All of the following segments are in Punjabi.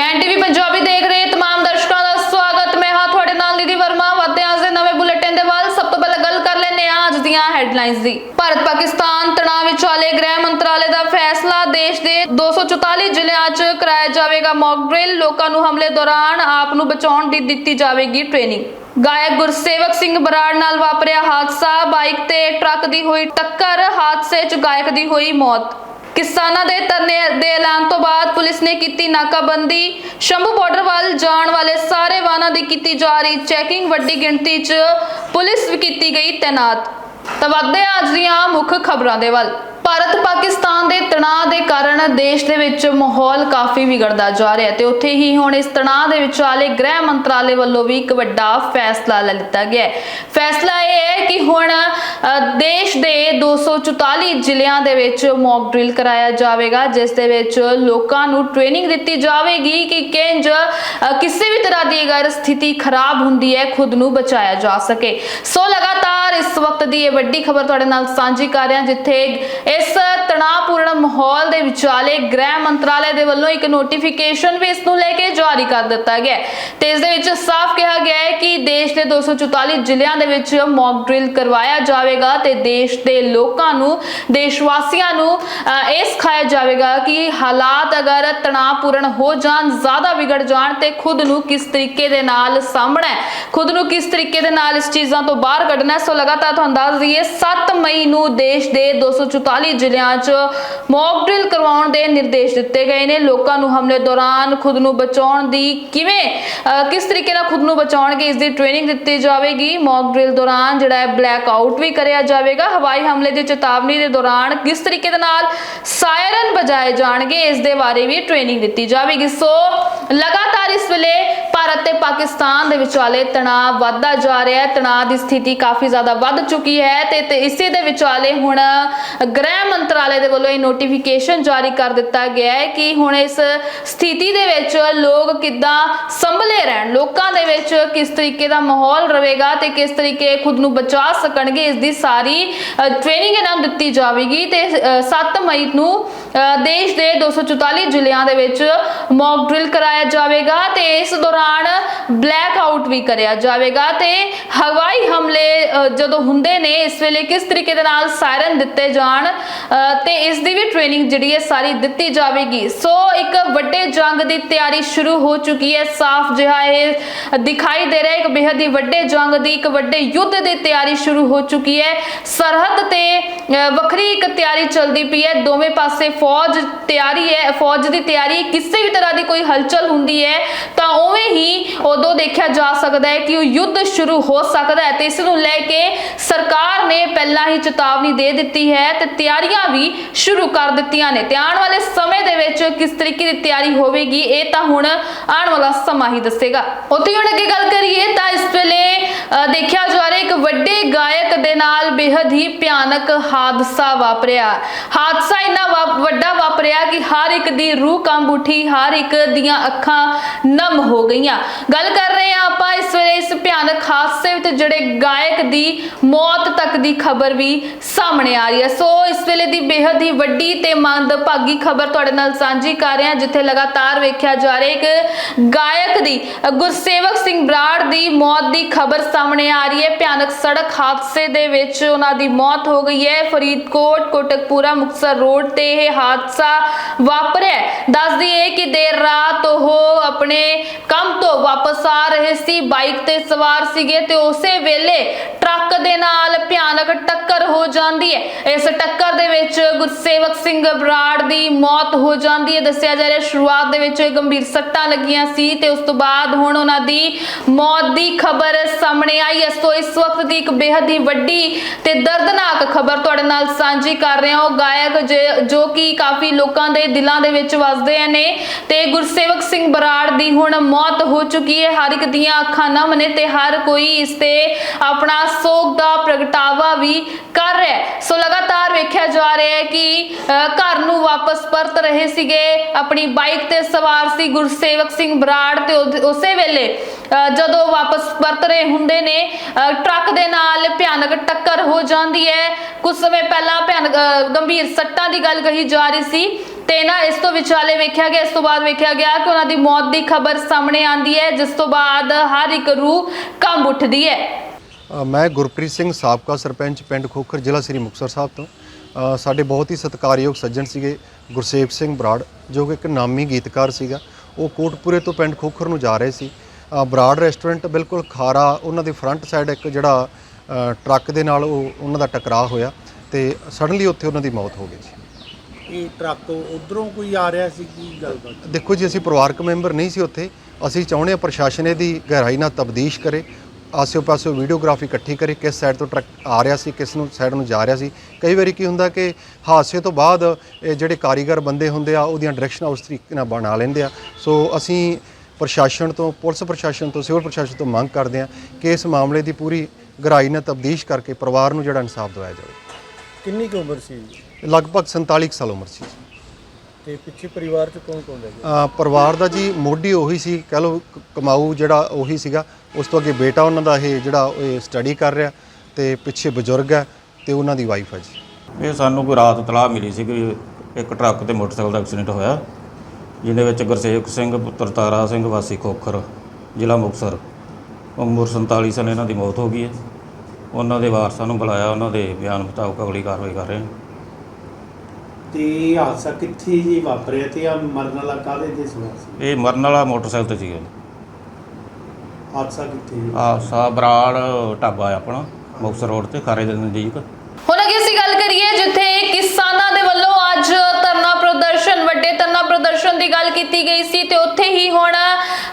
ਕੈਨ ਟੀਵੀ ਪੰਜਾਬੀ ਦੇਖ ਰਹੇ ਤਮਾਮ ਦਰਸ਼ਕਾਂ ਦਾ ਸਵਾਗਤ। ਮੈਂ ਹਾਂ ਤੁਹਾਡੇ ਨਾਲ ਨਿਧੀ ਵਰਮਾ। ਵਾਦੇ ਅੱਜ ਦੇ ਨਵੇਂ ਬੁਲੇਟਿਨ ਦੇ ਵੱਲ। ਸਭ ਤੋਂ ਪਹਿਲਾਂ ਗੱਲ ਕਰ ਲੈਂਦੇ ਹਾਂ ਅੱਜ ਦੀਆਂ ਹੈਡਲਾਈਨਸ ਦੀ। ਭਾਰਤ ਪਾਕਿਸਤਾਨ ਤਣਾਅ ਵਿਚਾਲੇ ਗ੍ਰਹਿ ਮੰਤਰਾਲੇ ਦਾ ਫੈਸਲਾ। ਦੇਸ਼ ਦੇ 244 ਜ਼ਿਲ੍ਹਿਆਂ 'ਚ ਕਰਾਇਆ ਜਾਵੇਗਾ ਮੌਕ ਡਰਿਲ ਲੋਕਾਂ ਨੂੰ ਹਮਲੇ ਦੌਰਾਨ ਆਪ ਨੂੰ ਬਚਾਉਣ ਦੀ ਦਿੱਤੀ ਜਾਵੇਗੀ ਟ੍ਰੇਨਿੰਗ ਗਾਇਕ ਗੁਰਸੇਵਕ ਸਿੰਘ ਬਰਾੜ ਨਾਲ ਵਾਪਰਿਆ ਹਾਦਸਾ। ਬਾਈਕ ਤੇ ਟਰੱਕ ਦੀ ਹੋਈ ਟੱਕਰ। ਹਾਦਸੇ 'ਚ ਗਾਇਕ ਦੀ ਹੋਈ ਮੌਤ। ਕਿਸਾਨਾਂ ਦੇ ਧਰਨੇ ਦੇ ਐਲਾਨ ਤੋਂ ਬਾਅਦ ਪੁਲਿਸ ਨੇ ਕੀਤੀ ਨਾਕਾਬੰਦੀ। ਸ਼ੰਭੂ ਬਾਰਡਰ ਵੱਲ ਜਾਣ ਵਾਲੇ ਸਾਰੇ ਵਾਹਨਾਂ ਦੀ ਕੀਤੀ ਜਾ ਰਹੀ ਚੈਕਿੰਗ। ਵੱਡੀ ਗਿਣਤੀ 'ਚ ਪੁਲਿਸ ਕੀਤੀ ਗਈ ਤੈਨਾਤ। ਤਾਂ ਵੱਧਦੇ ਹਾਂ ਅੱਜ ਦੀਆਂ ਮੁੱਖ ਖਬਰਾਂ ਦੇ ਵੱਲ। ਭਾਰਤ ਪਾਕਿਸਤਾਨ ਦੇ ਤਣਾਅ ਦੇ ਕਾਰਨ ਦੇਸ਼ ਦੇ ਵਿੱਚ ਮਾਹੌਲ ਕਾਫੀ ਵਿਗੜਦਾ ਜਾ ਰਿਹਾ ਤੇ ਉੱਥੇ ਹੀ ਹੁਣ ਇਸ ਤਣਾਅ ਦੇ ਵਿਚਾਲੇ ਗ੍ਰਹਿ ਮੰਤਰਾਲੇ ਵੱਲੋਂ ਵੀ ਇੱਕ ਵੱਡਾ ਫੈਸਲਾ ਲੈ ਲਿੱਤਾ ਗਿਆ ਹੈ। ਫੈਸਲਾ ਇਹ ਹੈ ਕਿ ਹੁਣ ਦੇਸ਼ ਦੇ 244 ਜ਼ਿਲ੍ਹਿਆਂ ਦੇ ਵਿੱਚ ਮੌਕ ਡਰਿਲ ਕਰਾਇਆ ਜਾਵੇਗਾ, ਜਿਸ ਦੇ ਵਿੱਚ ਲੋਕਾਂ ਨੂੰ ਟ੍ਰੇਨਿੰਗ ਦਿੱਤੀ ਜਾਵੇਗੀ ਕਿ ਕਿੰਜ ਕਿਸੇ ਵੀ ਤਰ੍ਹਾਂ ਦੀ ਅਗਰ ਸਥਿਤੀ ਖਰਾਬ ਹੁੰਦੀ ਹੈ, ਖੁਦ ਨੂੰ ਬਚਾਇਆ ਜਾ ਸਕੇ। ਸੋ ਲਗਾਤਾਰ ਇਸ ਵਕਤ ਦੀ ਇਹ ਵੱਡੀ ਖਬਰ ਤੁਹਾਡੇ ਨਾਲ ਸਾਂਝੀ ਕਰ ਰਹੇ ਹਾਂ ਜਿੱਥੇ ਇਸ ਤਣਾਅਪੂਰਨ ਮਾਹੌਲ ਦੇ ਵਿਚਾਲੇ ਗ੍ਰਹਿ ਮੰਤਰਾਲੇ ਦੇ ਵੱਲੋਂ ਇੱਕ ਨੋਟੀਫਿਕੇਸ਼ਨ ਵੀ ਇਸ ਨੂੰ ਲੈ ਕੇ ਜਾਰੀ ਕਰ ਦਿੱਤਾ ਗਿਆ ਤੇ ਇਸ ਦੇ ਵਿੱਚ ਸਾਫ਼ ਕਿਹਾ ਗਿਆ ਹੈ ਕਿ ਦੇਸ਼ ਦੇ 244 ਜ਼ਿਲ੍ਹਿਆਂ ਦੇ ਵਿੱਚ ਮੌਕ ਡਰਿਲ ਕਰਵਾਇਆ ਜਾਵੇਗਾ ਤੇ ਦੇਸ਼ ਦੇ ਲੋਕਾਂ ਨੂੰ ਦੇਸ਼ ਵਾਸੀਆਂ ਨੂੰ ਇਹ ਸਿਖਾਇਆ ਜਾਵੇਗਾ ਕਿ ਹਾਲਾਤ ਅਗਰ ਤਣਾਅਪੂਰਨ ਹੋ ਜਾਣ, ਜ਼ਿਆਦਾ ਵਿਗੜ ਜਾਣ ਤੇ ਖੁਦ ਨੂੰ ਕਿਸ ਤਰੀਕੇ ਦੇ ਨਾਲ ਸਾਹਮਣਾ ਖੁਦ ਨੂੰ ਕਿਸ ਤਰੀਕੇ ਦੇ ਨਾਲ ਇਸ ਚੀਜ਼ਾਂ ਤੋਂ ਬਾਹਰ ਕੱਢਣਾ ਸੋ ਲਗਾਤਾਰ ਤੁਹਾਨੂੰ ਦੱਸ ਦਈਏ 7 ਮਈ ਨੂੰ ਦੇਸ਼ ਦੇ 244 ਜ਼ਿਲ੍ਹਿਆਂ 'ਚ ਮੌਕ ਡਰਿਲ ਕਰਵਾਉਣ ਦੇ ਨਿਰਦੇਸ਼ ਦਿੱਤੇ ਗਏ ਨੇ। ਲੋਕਾਂ ਨੂੰ ਹਮਲੇ ਦੌਰਾਨ ਖੁਦ ਨੂੰ ਬਚਾਉਣ ਦੀ ਕਿਵੇਂ ਕਿਸ ਤਰੀਕੇ ਨਾਲ ਖੁਦ ਨੂੰ ਬਚਾਉਣਗੇ, ਇਸ ਦੀ ਟ੍ਰੇਨਿੰਗ ਦਿੱਤੀ ਜਾਵੇਗੀ। ਮੌਕ ਡਰਿਲ ਦੌਰਾਨ ਜਿਹੜਾ ਹੈ ਬਲੈਕ ਆਊਟ ਵੀ ਕਰਿਆ ਜਾਵੇਗਾ। ਹਵਾਈ ਹਮਲੇ ਦੀ ਚੇਤਾਵਨੀ ਦੇ ਦੌਰਾਨ ਕਿਸ ਤਰੀਕੇ ਦੇ ਨਾਲ ਸਾਇਰਨ ਵਜਾਏ ਜਾਣਗੇ, ਇਸ ਦੇ ਬਾਰੇ ਵੀ ਟ੍ਰੇਨਿੰਗ ਦਿੱਤੀ ਜਾਵੇਗੀ। ਸੋ ਲਗਾਤਾਰ ਇਸ ਵੇਲੇ ਭਾਰਤ ਪਾਕਿਸਤਾਨ ਦੇ ਵਿਚਾਲੇ ਤਣਾਅ ਵੱਧਦਾ ਜਾ ਰਿਹਾ ਹੈ। ਤਣਾਅ ਦੀ ਸਥਿਤੀ ਕਾਫੀ ਜ਼ਿਆਦਾ ਵੱਧ ਚੁੱਕੀ ਹੈ ਤੇ ਤੇ ਇਸੇ ਦੇ ਵਿਚਾਲੇ ਹੁਣ ਗ੍ਰਹਿ ਮੰਤਰਾਲੇ ਦੇ ਵੱਲੋਂ ਇਹ ਨੋਟੀਫਿਕੇਸ਼ਨ ਜਾਰੀ ਕਰ ਦਿੱਤਾ ਗਿਆ ਹੈ ਕਿ ਹੁਣ ਇਸ ਸਥਿਤੀ ਦੇ ਵਿੱਚ ਲੋਕ ਕਿੱਦਾਂ ਸੰਭਲੇ ਰਹਿਣ ਲੋਕਾਂ ਦੇ ਵਿੱਚ ਕਿਸ ਤਰੀਕੇ ਦਾ ਮਾਹੌਲ ਰਹੇਗਾ ਤੇ ਕਿਸ ਤਰੀਕੇ ਖੁਦ ਨੂੰ ਬਚਾ ਸਕਣਗੇ ਇਸ ਦੀ ਸਾਰੀ ਟ੍ਰੇਨਿੰਗ ਇਹਨਾਂ ਨੂੰ ਦਿੱਤੀ ਜਾਵੇਗੀ ਤੇ ਅ, 7 ਮਈ ਨੂੰ ਅ, ਦੇਸ਼ ਦੇ 244 ਜ਼ਿਲ੍ਹਿਆਂ ਦੇ ਵਿੱਚ ਮੌਕ ਡਰਿਲ ਕਰਾਇਆ ਜਾਵੇਗਾ ਤੇ ਇਸ ਦੌਰਾਨ ਬਲੈਕ ਆਊਟ ਵੀ ਕਰਿਆ ਜਾਵੇਗਾ ਤੇ ਹਵਾਈ ਹਮਲੇ ਜਦੋਂ ਹੁੰਦੇ ਨੇ ਇਸ ਵੇਲੇ ਕਿਸ ਤਰੀਕੇ ਦੇ ਨਾਲ ਸਾਇਰਨ ਦਿੱਤੇ ਜਾਣ ਤੇ ਇਸ ਦੀ ਵੀ ਟ੍ਰੇਨਿੰਗ ਜਿਹੜੀ ਹੈ ਸਾਰੀ ਦਿੱਤੀ ਜਾਵੇਗੀ। ਸੋ ਇੱਕ ਵੱਡੇ ਜੰਗ ਦੀ ਤਿਆਰੀ ਸ਼ੁਰੂ ਹੋ ਚੁੱਕੀ ਹੈ ਸਾਫ਼ ਜਿਹਾ ਇਹ ਦਿਖਾਈ ਦੇ ਰਿਹਾ ਇੱਕ ਬੇहद ਹੀ ਵੱਡੇ ਜੰਗ ਦੀ ਇੱਕ ਵੱਡੇ ਯੁੱਧ ਦੀ ਤਿਆਰੀ ਸ਼ੁਰੂ ਹੋ ਚੁੱਕੀ ਹੈ। ਸਰਹੱਦ ਤੇ ਅ, ਵੱਖਰੀ ਇੱਕ ਤਿਆਰੀ ਚੱਲਦੀ ਪਈ ਹੈ ਦੋਵੇਂ ਪਾਸੇ ਫੌਜ ਤਿਆਰੀ ਹੈ ਫੌਜ ਦੀ ਤਿਆਰੀ ਕਿਸੇ ਵੀ ਤਰ੍ਹਾਂ ਦੀ ਕੋਈ ਹਲਚਲ ਹੁੰਦੀ ਹੈ ਤਾਂ ਉਵੇਂ ਹੀ ਉਦੋਂ ਦੇਖਿਆ ਜਾ ਸਕਦਾ ਹੈ ਕਿ ਉਹ ਯੁੱਧ ਸ਼ੁਰੂ ਹੋ ਸਕਦਾ ਹੈ ਤੇ ਇਸ ਨੂੰ ਲੈ ਕੇ ਸਰਕਾਰ ਨੇ ਪਹਿਲਾਂ ਹੀ ਚੇਤਾਵਨੀ ਦੇ ਦਿੱਤੀ ਹੈ ਤੇ ਤਿਆਰੀਆਂ ਵੀ ਸ਼ੁਰੂ ਕਰ ਦਿੱਤੀਆਂ ਨੇ। ਤੇ ਆਉਣ ਵਾਲੇ ਸਮੇਂ ਦੇ ਵਿੱਚ ਕਿਸ ਤਰੀਕੇ ਦੀ ਤਿਆਰੀ ਹੋਵੇਗੀ, ਇਹ ਤਾਂ ਹੁਣ ਆਉਣ ਵਾਲਾ ਸਮਾਂ ਹੀ ਦੱਸੇਗਾ। ਉੱਥੇ ਹੁਣ ਅੱਗੇ ਗੱਲ ਕਰੀਏ ਤਾਂ ਇਸ ਵੇਲੇ ਦੇਖਿਆ ਜਾ ਰਿਹਾ ਇੱਕ ਵੱਡੇ ਗਾਇਕ ਦੇ ਨਾਲ ਬੇहद ਹੀ ਭਿਆਨਕ ਹਾਦਸਾ ਵਾਪਰਿਆ। ਹਾਦਸਾ ਇੰਨਾ ਵਾ- ਵੱਡਾ ਵਾਪਰਿਆ ਕਿ ਹਰ ਇੱਕ ਦੀ ਰੂਹ ਕੰਬ ਉੱਠੀ, ਹਰ ਇੱਕ ਦੀਆਂ ਅੱਖਾਂ ਨਮ ਹੋ ਗਈਆਂ। ਗੱਲ ਕਰ ਇਸ ਵੇਲੇ ਇਸ ਭਿਆਨਕ ਹਾਦਸੇ ਵਿੱਚ ਜਿਹੜੇ ਗਾਇਕ ਦੀ ਮੌਤ ਤੱਕ ਦੀ ਖਬਰ ਵੀ ਸਾਹਮਣੇ ਆ ਰਹੀ ਹੈ। ਸੋ ਇਸ ਵੇਲੇ ਦੀ ਬੇहद ਹੀ ਵੱਡੀ ਤੇ ਮੰਦਭਾਗੀ ਖਬਰ ਤੁਹਾਡੇ ਨਾਲ ਸਾਂਝੀ ਕਰ ਰਹੇ ਹਾਂ ਜਿੱਥੇ ਲਗਾਤਾਰ ਵੇਖਿਆ ਜਾ ਰਿਹਾ ਇੱਕ ਗਾਇਕ ਦੀ, ਗੁਰਸੇਵਕ ਸਿੰਘ ਬਰਾੜ ਦੀ ਮੌਤ ਦੀ ਖਬਰ ਸਾਹਮਣੇ ਆ ਰਹੀ ਹੈ। ਭਿਆਨਕ ਸੜਕ ਹਾਦਸੇ ਦੇ ਵਿੱਚ ਉਹਨਾਂ ਦੀ ਮੌਤ ਹੋ ਗਈ ਹੈ। ਫਰੀਦਕੋਟ, ਕੋਟਕਪੂਰਾ, ਮੁਕਤਸਰ ਰੋਡ ਤੇ ਇਹ ਹਾਦਸਾ ਵਾਪਰਿਆ ਹੈ। ਦੱਸ ਦਈਏ ਕਿ ਦੇਰ ਰਾਤ ਉਹ ਆਪਣੇ ਕੰਮ ਤੋਂ ਵਾਪਸ ਆ ਰਹੇ ਸੀ। ਬਾਈਕ ਤੇ ਸਵਾਰ ਸੀਗੇ ਤੇ ਉਸੇ ਵੇਲੇ ਟਰੱਕ ਦੇ ਨਾਲ ਭਿਆਨਕ ਟੱਕਰ ਹੋ ਜਾਂਦੀ ਹੈ। ਇਸ ਟੱਕਰ ਦੇ ਵਿੱਚ ਗੁਰਸੇਵਕ ਸਿੰਘ ਬਰਾੜ ਦੀ ਮੌਤ ਹੋ ਜਾਂਦੀ ਹੈ। ਦੱਸਿਆ ਜਾ ਰਿਹਾ ਸ਼ੁਰੂਆਤ ਦੇ ਵਿੱਚ ਗੰਭੀਰ ਸੱਟਾਂ ਲੱਗੀਆਂ ਸੀ ਤੇ ਉਸ ਤੋਂ ਬਾਅਦ ਹੁਣ ਉਹਨਾਂ ਦੀ ਮੌਤ ਦੀ ਖਬਰ ਸਾਹਮਣੇ ਆਈ। ਹੈ ਸੋ ਇਸ ਵਕਤ ਦੀ ਇੱਕ ਬੇहद ਹੀ ਵੱਡੀ ਤੇ ਦਰਦਨਾਕ ਖਬਰ ਤੁਹਾਡੇ ਨਾਲ ਸਾਂਝੀ ਕਰ ਰਹੇ ਹਾਂ। ਉਹ ਗਾਇਕ ਜੇ- ਜੋ ਕਿ ਕਾਫੀ ਲੋਕਾਂ ਦੇ ਦਿਲਾਂ ਦੇ ਵਿੱਚ ਵੱਸਦੇ ਨੇ ਤੇ ਗੁਰਸੇਵਕ ਸਿੰਘ ਬਰਾੜ ਦੀ ਹੁਣ ਮੌਤ ਹੋ ਚੁੱਕੀ ਹੈ। ਹਰ ਇੱਕ ਦੀਆਂ ਅੱਖਾਂ ਨਮ ਨੇ ਤੇ ਹਰ ਕੋਈ ਇਸ ਤੇ ਆਪਣਾ ਸੋਗ ਦਾ ਪ੍ਰਗਟਾਵਾ ਵੀ ਕਰ ਰਿਹਾ ਹੈ। ਸੋ ਲਗਾਤਾਰ ਵੇਖਿਆ ਜਾ ਰਿਹਾ ਹੈ ਕਿ ਘਰ ਨੂੰ ਵਾਪਸ ਪਰਤ ਰਹੇ ਸੀਗੇ। ਆਪਣੀ ਬਾਈਕ ਤੇ ਸਵਾਰ ਸੀ ਗੁਰਸੇਵਕ ਸਿੰਘ ਬਰਾੜ ਤੇ ਉਸੇ ਵੇਲੇ ਜਦੋਂ ਵਾਪਸ ਪਰਤ ਰਹੇ ਹੁੰਦੇ ਨੇ ਟਰੱਕ ਦੇ ਨਾਲ ਭਿਆਨਕ ਟੱਕਰ ਹੋ ਜਾਂਦੀ ਹੈ। ਕੁਝ ਸਮੇਂ ਪਹਿਲਾਂ ਭਿਆਨਕ ਗੰਭੀਰ ਸੱਟਾਂ ਦੀ ਗੱਲ ਕਹੀ ਜਾ ਰਹੀ ਸੀ। ਤੇ ਨਾ ਇਸ ਤੋਂ ਵਿਚਾਲੇ ਵੇਖਿਆ ਗਿਆ, ਇਸ ਤੋਂ ਬਾਅਦ ਵੇਖਿਆ ਗਿਆ ਕਿ ਉਹਨਾਂ ਦੀ ਮੌਤ ਦੀ ਖਬਰ ਸਾਹਮਣੇ ਆਂਦੀ ਹੈ, ਜਿਸ ਤੋਂ ਬਾਅਦ ਹਰ ਇੱਕ ਰੂਹ ਕੰਬ ਉੱਠਦੀ ਹੈ। ਮੈਂ ਗੁਰਪ੍ਰੀਤ ਸਿੰਘ ਸਾਬਕਾ ਸਰਪੰਚ ਪਿੰਡ ਖੋਖਰ, ਜ਼ਿਲ੍ਹਾ ਸ੍ਰੀ ਮੁਕਤਸਰ ਸਾਹਿਬ ਤੋਂ। ਸਾਡੇ ਬਹੁਤ ਹੀ ਸਤਿਕਾਰਯੋਗ ਸੱਜਣ ਸੀਗੇ ਗੁਰਸੇਵ ਸਿੰਘ ਬਰਾੜ, ਜੋ ਕਿ ਇੱਕ ਨਾਮੀ ਗੀਤਕਾਰ ਸੀਗਾ। ਉਹ ਕੋਟਪੁਰੇ ਤੋਂ ਪਿੰਡ ਖੋਖਰ ਨੂੰ ਜਾ ਰਹੇ ਸੀ। ਬਰਾੜ ਰੈਸਟੋਰੈਂਟ ਬਿਲਕੁਲ ਖਾਰਾ, ਉਹਨਾਂ ਦੀ ਫਰੰਟ ਸਾਈਡ ਇੱਕ ਜਿਹੜਾ ਟਰੱਕ ਦੇ ਨਾਲ ਉਹ, ਉਹਨਾਂ ਦਾ ਟਕਰਾਅ ਹੋਇਆ ਤੇ ਸਡਨਲੀ ਉੱਥੇ ਉਹਨਾਂ ਦੀ ਮੌਤ ਹੋ ਗਈ ਸੀ। ਇਹ ਟਰੱਕ ਉਧਰੋਂ ਕੋਈ ਆ ਰਿਹਾ ਸੀ ਕੀ ਗੱਲਬਾਤ ਦੇਖੋ ਜੀ ਅਸੀਂ ਪਰਿਵਾਰਕ ਮੈਂਬਰ ਨਹੀਂ ਸੀ ਉੱਥੇ। ਅਸੀਂ ਚਾਹੁੰਦੇ ਹਾਂ ਪ੍ਰਸ਼ਾਸਨ ਇਹਦੀ ਗਹਿਰਾਈ ਨਾਲ ਤਬਦੀਸ਼ ਕਰੇ ਆਸੇ ਪਾਸੇ ਵੀਡੀਓਗ੍ਰਾਫੀ ਇਕੱਠੀ ਕਰੇ ਕਿਸ ਸਾਈਡ ਤੋਂ ਟਰੱਕ ਆ ਰਿਹਾ ਸੀ ਕਿਸ ਨੂੰ ਸਾਈਡ ਨੂੰ ਜਾ ਰਿਹਾ ਸੀ। ਕਈ ਵਾਰੀ ਕੀ ਹੁੰਦਾ ਕਿ ਹਾਦਸੇ ਤੋਂ ਬਾਅਦ ਇਹ ਜਿਹੜੇ ਕਾਰੀਗਰ ਬੰਦੇ ਹੁੰਦੇ ਆ ਉਹਦੀਆਂ ਡਾਇਰੈਕਸ਼ਨਾਂ ਉਸ ਤਰੀਕੇ ਨਾਲ ਬਣਾ ਲੈਂਦੇ ਆ। ਸੋ ਅਸੀਂ ਪ੍ਰਸ਼ਾਸਨ ਤੋਂ ਪੁਲਿਸ ਪ੍ਰਸ਼ਾਸਨ ਤੋਂ ਸਿਵਲ ਪ੍ਰਸ਼ਾਸਨ ਤੋਂ ਮੰਗ ਕਰਦੇ ਆ ਕਿ ਇਸ ਮਾਮਲੇ ਦੀ ਪੂਰੀ ਗਹਿਰਾਈ ਨਾਲ ਤਬਦੀਸ਼ ਕਰਕੇ ਪਰਿਵਾਰ ਨੂੰ ਜਿਹੜਾ ਇਨਸਾਫ ਦਿਵਾਇਆ ਜਾਵੇ। ਕਿੰਨੀ ਕੁ ਉਮਰ ਸੀ? ਲਗਭਗ 47 ਕੁ ਸਾਲ ਉਮਰ ਸੀ। ਤੇ ਪਿੱਛੇ ਪਰਿਵਾਰ ਚ ਕੌਣ ਕੌਣ ਰਹਿ ਗਿਆ? ਅ, ਪਰਿਵਾਰ ਦਾ ਜੀ ਮੋਢੀ ਉਹੀ ਸੀ ਕਹ ਕ- ਕਮਾਊ ਜਿਹੜਾ ਉਹੀ ਸੀਗਾ। ਉਸ ਤੋਂ ਅੱਗੇ ਬੇਟਾ ਉਹਨਾਂ ਦਾ ਇਹ ਜਿਹੜਾ ਇਹ ਸਟੱਡੀ ਕਰ ਰਿਹਾ ਤੇ ਪਿੱਛੇ ਬਜ਼ੁਰਗ ਹੈ ਤੇ ਉਹਨਾਂ ਦੀ ਵਾਈਫ ਹੈ ਜੀ। ਇਹ ਸਾਨੂੰ ਕੋਈ ਰਾਤ ਤਲਾਹ ਮਿਲੀ ਸੀ ਕਿ ਇੱਕ ਟਰੱਕ ਤੇ ਮੋਟਰਸਾਈਕਲ ਦਾ ਐਕਸੀਡੈਂਟ ਹੋਇਆ ਜਿਹਦੇ ਵਿੱਚ ਗੁਰਸੇਵਕ ਸਿੰਘ ਪੁੱਤਰ ਤਾਰਾ ਸਿੰਘ ਵਾਸੀ ਖੋਖਰ ਜ਼ਿਲ੍ਹਾ ਮੁਕਤਸਰ। ਉਮਰ 47 ਸਾਲ ਇਹਨਾਂ ਦੀ ਮੌਤ ਹੋ ਗਈ ਹੈ। ਉਹਨਾਂ ਦੇ ਵਾਰਸਾਂ ਨੂੰ ਬੁਲਾਇਆ ਉਹਨਾਂ ਦੇ ਬਿਆਨ ਮੁਤਾਬਕ ਅਗਲੀ ਕਾਰਵਾਈ ਕਰ ਰਹੇ ਹਾਂ। ਤੇ ਇਹ ਹਾਦਸਾ ਕਿੱਥੇ ਜੀ ਵਾਪਰਿਆ ਤੇ ਆ ਮਰਨ ਵਾਲਾ ਕਾਹਦੇ ਤੇ ਸਵਾਰ ਸੀ? ਇਹ ਮਰਨ ਵਾਲਾ ਮੋਟਰਸਾਈਕਲ ਤੇ ਸੀਗਾ ਹਾਦਸਾ ਕਿੱਥੇ ਜੀ? ਆ ਸਾ ਬਰਾੜ ਢਾਬਾ ਹੈ ਆਪਣਾ ਮੁਕਤਸਰ ਰੋਡ ਤੇ ਖਾਰੇ ਦੇ ਨਜ਼ਦੀਕ। ਹੁਣ ਅੱਗੇ ਅਸੀਂ ਗੱਲ ਕਰੀਏ ਜਿੱਥੇ ਕਿਸਾਨਾਂ ਦੇ ਵੱਲੋਂ ਅੱਜ ਧਰਨਾ ਪ੍ਰਦਰਸ਼ਨ ਵੱਡੇ ਧਰਨਾ ਪ੍ਰਦਰਸ਼ਨ ਦੀ ਗੱਲ ਕੀਤੀ ਗਈ ਸੀ ਤੇ ਉੱਥੇ ਹੀ ਹੁਣ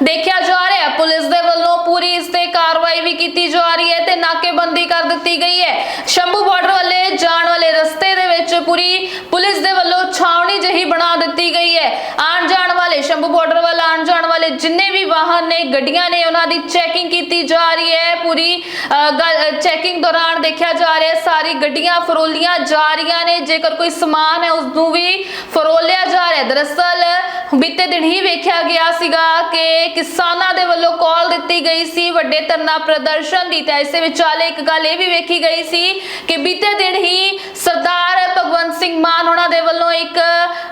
ਦੇਖਿਆ ਜਾ ਰਿਹਾ ਹੈ ਪੁਲਿਸ ਦੇ ਵੱਲੋਂ ਪੂਰੀ ਇਸ ਤੇ ਕਾਰਵਾਈ ਵੀ ਕੀਤੀ ਜਾ ਰਹੀ ਹੈ ਤੇ ਨਾਕੇਬੰਦੀ ਕਰ ਦਿੱਤੀ ਗਈ ਹੈ। ਸ਼ੰਭੂ ਬਾਰਡਰ ਵੱਲੇ ਜਾਣ ਵਾਲੇ ਰਸਤੇ ਦੇ ਵਿੱਚ ਪੂਰੀ ਪੁਲਿਸ ਛਾਵਣੀ ਬਣਾ ਦਿੱਤੀ ਗਈ ਹੈ। ਆਉਣ ਜਾਣ ਵਾਲੇ ਸ਼ੰਭੂ ਬਾਰਡਰ ਵਾਲੇ ਜਿੰਨੇ ਵੀ ਵਾਹਨ ਨੇ, ਗੱਡੀਆਂ ਨੇ, ਉਹਨਾਂ ਦੀ ਚੈਕਿੰਗ ਕੀਤੀ ਜਾ ਰਹੀ ਹੈ। ਪੂਰੀ ਚੈਕਿੰਗ ਦੌਰਾਨ ਦੇਖਿਆ ਜਾ ਰਿਹਾ ਹੈ, ਸਾਰੀ ਗੱਡੀਆਂ ਫਰੋਲੀਆਂ ਜਾ ਰਹੀਆਂ ਨੇ। ਜੇਕਰ ਕੋਈ ਸਮਾਨ ਹੈ ਉਸ ਨੂੰ ਵੀ ਫਰੋਲਿਆ ਜਾ ਰਿਹਾ ਹੈ। ਦਰਅਸਲ, ਬੀਤੇ ਦਿਨ ਹੀ ਵੇਖਿਆ ਗਿਆ ਸੀਗਾ ਕਿ ਕਿਸਾਨਾਂ ਦੇ ਵੱਲੋਂ ਕਾਲ ਦਿੱਤੀ ਗਈ ਸੀ, ਵੱਡੇ ਧਰਨਾ ਪ੍ਰਦਰਸ਼ਨ ਦੀ। ਤਾਂ ਇਸੇ ਵਿਚਾਲੇ ਇੱਕ ਗੱਲ ਇਹ ਵੀ ਵੇਖੀ ਗਈ ਸੀ ਕਿ ਬੀਤੇ ਦਿਨ ਹੀ ਸਰਦਾਰ ਭਗਵੰਤ ਸਿੰਘ ਮਾਨ ਉਹਨਾਂ ਦੇ ਵੱਲੋਂ ਇੱਕ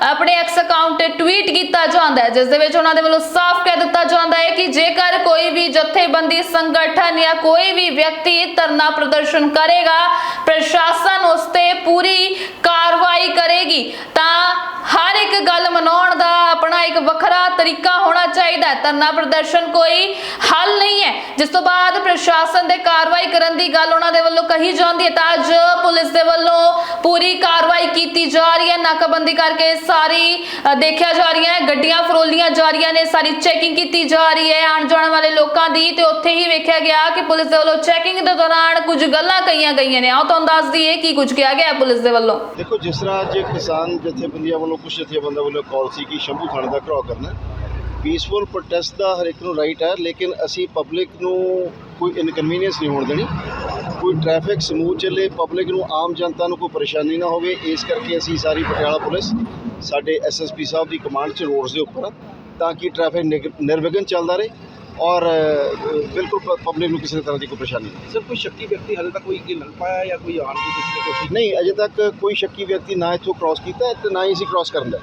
ਆਪਣੇ ਐਕਸ ਅਕਾਊਂਟ ਤੇ ਟਵੀਟ ਕੀਤਾ ਜਾਂਦਾ ਹੈ, ਜਿਸ ਦੇ ਵਿੱਚ ਉਹਨਾਂ ਦੇ ਵੱਲੋਂ ਸਾਫ਼ ਕਹਿ ਦਿੱਤਾ ਜਾਂਦਾ ਹੈ ਕਿ ਜੇਕਰ ਕੋਈ ਵੀ ਜਥੇਬੰਦੀ ਸੰਗਠਨ ਜਾਂ ਕੋਈ ਵੀ ਵਿਅਕਤੀ ਧਰਨਾ ਪ੍ਰਦਰਸ਼ਨ ਕਰੇਗਾ, ਪ੍ਰਸ਼ਾਸਨ ਉਸ ਤੇ ਪੂਰੀ ਕਾਰਵਾਈ ਕਰੇਗੀ, ਤਾਂ ਹਰ ਇੱਕ ਗੱਲ ਮਨਾਉਣ ਦਾ ਆਪਣਾ ਇੱਕ ਵੱਖਰਾ ਤਰੀਕਾ ਹੋਣਾ ਚਾਹੀਦਾ ਹੈ। ਧਰਨਾ ਪ੍ਰਦਰਸ਼ਨ ਕੋਈ ਹੱਲ ਨਹੀਂ ਹੈ। ਜਿਸ ਤੋਂ ਬਾਅਦ ਪ੍ਰਸ਼ਾਸਨ ਦੇ ਕਾਰਵਾਈ ਕਰਨ ਦੀ ਗੱਲ ਉਹਨਾਂ ਦੇ ਵੱਲੋਂ ਕਹੀ ਜਾਂਦੀ ਹੈ ਤਾਂ ਅੱਜ ਪੁਲਿਸ ਦੇ ਵੱਲੋਂ ਪੂਰੀ ਕਾਰਵਾਈ ਕੀਤੀ ਜਾ ਰਹੀ ਹੈ। ਨਾਕਾਬੰਦੀ ਕਰਕੇ ਸਾਰੀ ਦੇਖਿਆ ਜਾ ਰਹੀਆਂ ਹੈ। ਗੱਡੀਆਂ ਫਰੋਲੀਆਂ ਜਾ ਰਹੀਆਂ ਨੇ। ਸਾਰੀ ਚੈਕਿੰਗ ਕੀਤੀ ਜਾ ਰਹੀ ਹੈ। ਆਉਣ ਜਾਣ ਵਾਲੇ ਲੋਕਾਂ ਦੀ ਤੇ ਉੱਥੇ ਹੀ ਵੇਖਿਆ ਗਿਆ ਕਿ ਪੁਲਿਸ ਦੇ ਵੱਲੋਂ ਚੈਕਿੰਗ ਦੇ ਦੌਰਾਨ ਕੁਝ ਗੱਲਾਂ ਕਹੀਆਂ ਗਈਆਂ ਨੇ। ਆਓ, ਤੁਹਾਨੂੰ ਦੱਸ ਦਈਏ ਕੀ ਕੁਝ ਕਿਹਾ ਗਿਆ ਪੁਲਿਸ ਦੇ ਵੱਲੋਂ। ਦੇਖੋ, ਜਿਸ ਤਰ੍ਹਾਂ ਅੱਜ ਕਿਸਾਨ ਜਥੇਬੰਦੀਆਂ ਵੱਲੋਂ ਕੁਝ ਜਥੇਬੰਦੀਆਂ ਵੱਲੋਂ ਕਾਲ ਸੀ ਕਿ ਸ਼ੰਭੂ ਥਾਣੇ ਦਾ ਘਰਾਓ ਕਰਨਾ ਪੀਸਫੁਲ ਪ੍ਰੋਟੈਸਟ ਦਾ ਹਰ ਇੱਕ ਨੂੰ ਰਾਈਟ ਹੈ ਲੇਕਿਨ ਅਸੀਂ ਪਬਲਿਕ ਨੂੰ ਕੋਈ ਇਨਕਨਵੀਨੀਅੰਸ ਨਹੀਂ ਹੋਣ ਦੇਣੀ। ਕੋਈ ਟ੍ਰੈਫਿਕ ਸਮੂਥ ਚੱਲੇ ਪਬਲਿਕ ਨੂੰ ਆਮ ਜਨਤਾ ਨੂੰ ਕੋਈ ਪਰੇਸ਼ਾਨੀ ਨਾ ਹੋਵੇ ਇਸ ਕਰਕੇ ਅਸੀਂ ਸਾਰੀ ਪਟਿਆਲਾ ਪੁਲਿਸ ਸਾਡੇ ਐਸਐਸਪੀ ਸਾਹਿਬ ਦੀ ਕਮਾਂਡ 'ਚ ਰੋਡਸ ਦੇ ਉੱਪਰ ਤਾਂ ਕਿ ਟ੍ਰੈਫਿਕ ਨਿਰਵਿਘਨ ਚੱਲਦਾ ਰਹੇ ਔਰ ਬਿਲਕੁਲ ਪਬਲਿਕ ਨੂੰ ਕਿਸੇ ਤਰ੍ਹਾਂ ਦੀ ਕੋਈ ਪਰੇਸ਼ਾਨੀ ਨਹੀਂ ਸਰ ਕੋਈ ਸ਼ੱਕੀ ਵਿਅਕਤੀ ਹਾਲੇ ਤੱਕ ਕੋਈ ਮਿਲ ਪਾਇਆ ਜਾਂ ਕੋਈ ਆਣ ਦੀ ਕਿਸੇ ਕੋਸ਼ਿਸ਼ ਨਹੀਂ ਅਜੇ ਤੱਕ ਕੋਈ ਸ਼ੱਕੀ ਵਿਅਕਤੀ ਨਾ ਇੱਥੋਂ ਕ੍ਰਾਸ ਕੀਤਾ ਤੇ ਨਾ ਹੀ ਅਸੀਂ ਕ੍ਰਾਸ ਕਰਨ ਦਾ